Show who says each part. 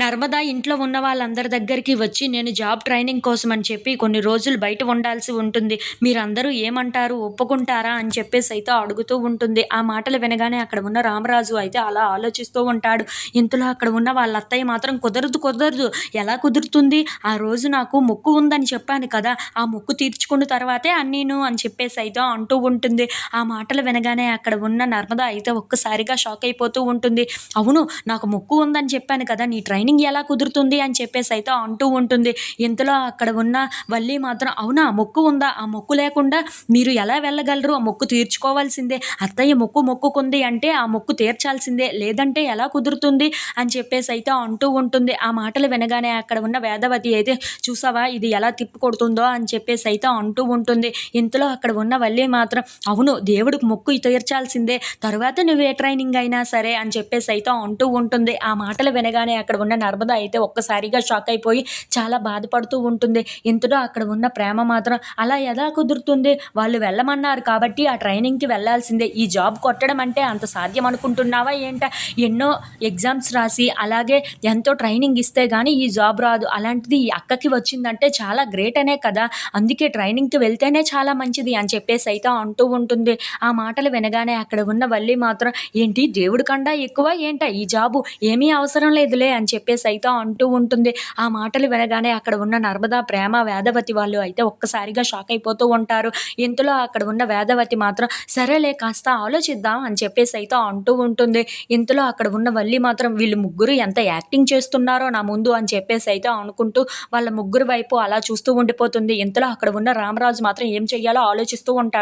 Speaker 1: నర్మదా ఇంట్లో ఉన్న వాళ్ళందరి దగ్గరికి వచ్చి నేను జాబ్ ట్రైనింగ్ కోసం అని చెప్పి కొన్ని రోజులు బయట ఉండాల్సి ఉంటుంది. మీరందరూ ఏమంటారు ఒప్పుకుంటారా అని చెప్పేసి అయితే అడుగుతూ ఉంటుంది. ఆ మాటలు వినగానే అక్కడ ఉన్న రామరాజు అయితే అలా ఆలోచిస్తూ ఉంటాడు. ఇంతలో అక్కడ ఉన్న వాళ్ళ అత్తయ్య మాత్రం కుదరదు కుదరదు. ఎలా కుదురుతుంది? ఆ రోజు నాకు మొక్కు ఉందని చెప్పాను కదా. ఆ మొక్కు తీర్చుకున్న తర్వాతే అన్నీను అని చెప్పేసి అయితే అంటూ ఉంటుంది. ఆ మాటలు వినగానే అక్కడ ఉన్న నర్మద అయితే ఒక్కసారిగా షాక్ అయిపోతూ ఉంటుంది. అవును నాకు మొక్కు ఉందని చెప్పాను కదా. నీ ట్రైనింగ్ ఎలా కుదురుతుంది అని చెప్పేసి అయితే అంటూ ఉంటుంది. ఇంతలో అక్కడ ఉన్న వల్లి మాత్రం అవునా మొక్కు ఉందా? ఆ మొక్కు లేకుండా మీరు ఎలా వెళ్ళగలరు? ఆ మొక్కు తీర్చుకోవాల్సిందే. అత్తయ్య మొక్కు మొక్కుకుంది అంటే ఆ మొక్కు తీర్చాల్సిందే. లేదంటే ఎలా కుదురుతుంది? అని చెప్పేసి అయితే అంటూ ఉంటుంది. ఆ మాటలు వినగానే అక్కడ ఉన్న వేదవతి అయితే చూసావా ఇది ఎలా తిప్పు కొడుతుందో? అని చెప్పేసి అయితే అంటూ ఉంటుంది. ఇంతలో అక్కడ ఉన్న వల్లి మాత్రం అవును దేవుడికి మొక్కు తీర్చాల్సిందే. తర్వాత నువ్వు ఏ ట్రైనింగ్ అయినా సరే అని చెప్పేసి అయితే అంటూ ఉంటుంది. ఆ మాటలు వినగానే అక్కడ ఉన్న నర్మద అయితే ఒక్కసారిగా షాక్ అయిపోయి చాలా బాధపడుతూ ఉంటుంది. ఇంతలో అక్కడ ఉన్న ప్రేమ మాత్రం అలా ఎలా కుదురుతుంది? వాళ్ళు వెళ్ళమన్నారు కాబట్టి ఆ ట్రైనింగ్కి వెళ్ళాల్సిందే. ఈ జాబ్ కొట్టడం అంటే అంత సాధ్యం అనుకుంటున్నావా ఏంట? ఎన్నో ఎగ్జామ్స్ రాసి అలాగే ఎంతో ట్రైనింగ్ ఇస్తే కానీ ఈ జాబ్ రాదు. అలాంటిది ఈ అక్కకి వచ్చిందంటే చాలా గ్రేట్ అనే కదా. అందుకే ట్రైనింగ్కి వెళ్తేనే చాలా మంచిది అని చెప్పేసి అయితే అంటూ ఉంటుంది. ఆ మాటలు వినగానే అక్కడ ఉన్న వల్లి మాత్రం ఏంటి దేవుడి కన్నా ఎక్కువ? ఏంట? ఈ జాబు ఏమీ అవసరం లేదులే అని చెప్పి చెప్పేసి అయితే అంటూ ఉంటుంది. ఆ మాటలు వినగానే అక్కడ ఉన్న నర్మదా ప్రేమ వేదవతి వాళ్ళు అయితే ఒక్కసారిగా షాక్ అయిపోతూ ఉంటారు. ఇంతలో అక్కడ ఉన్న వేదవతి మాత్రం సరేలే కాస్త ఆలోచిద్దాం అని చెప్పేసి అయితే అంటూ ఉంటుంది. ఇంతలో అక్కడ ఉన్న వల్లి మాత్రం వీళ్ళు ముగ్గురు ఎంత యాక్టింగ్ చేస్తున్నారో నా ముందు అని చెప్పేసి అయితే అనుకుంటూ వాళ్ళ ముగ్గురు వైపు అలా చూస్తూ ఉండిపోతుంది. ఇంతలో అక్కడ ఉన్న రామరాజు మాత్రం ఏం చెయ్యాలో ఆలోచిస్తూ ఉంటాడు.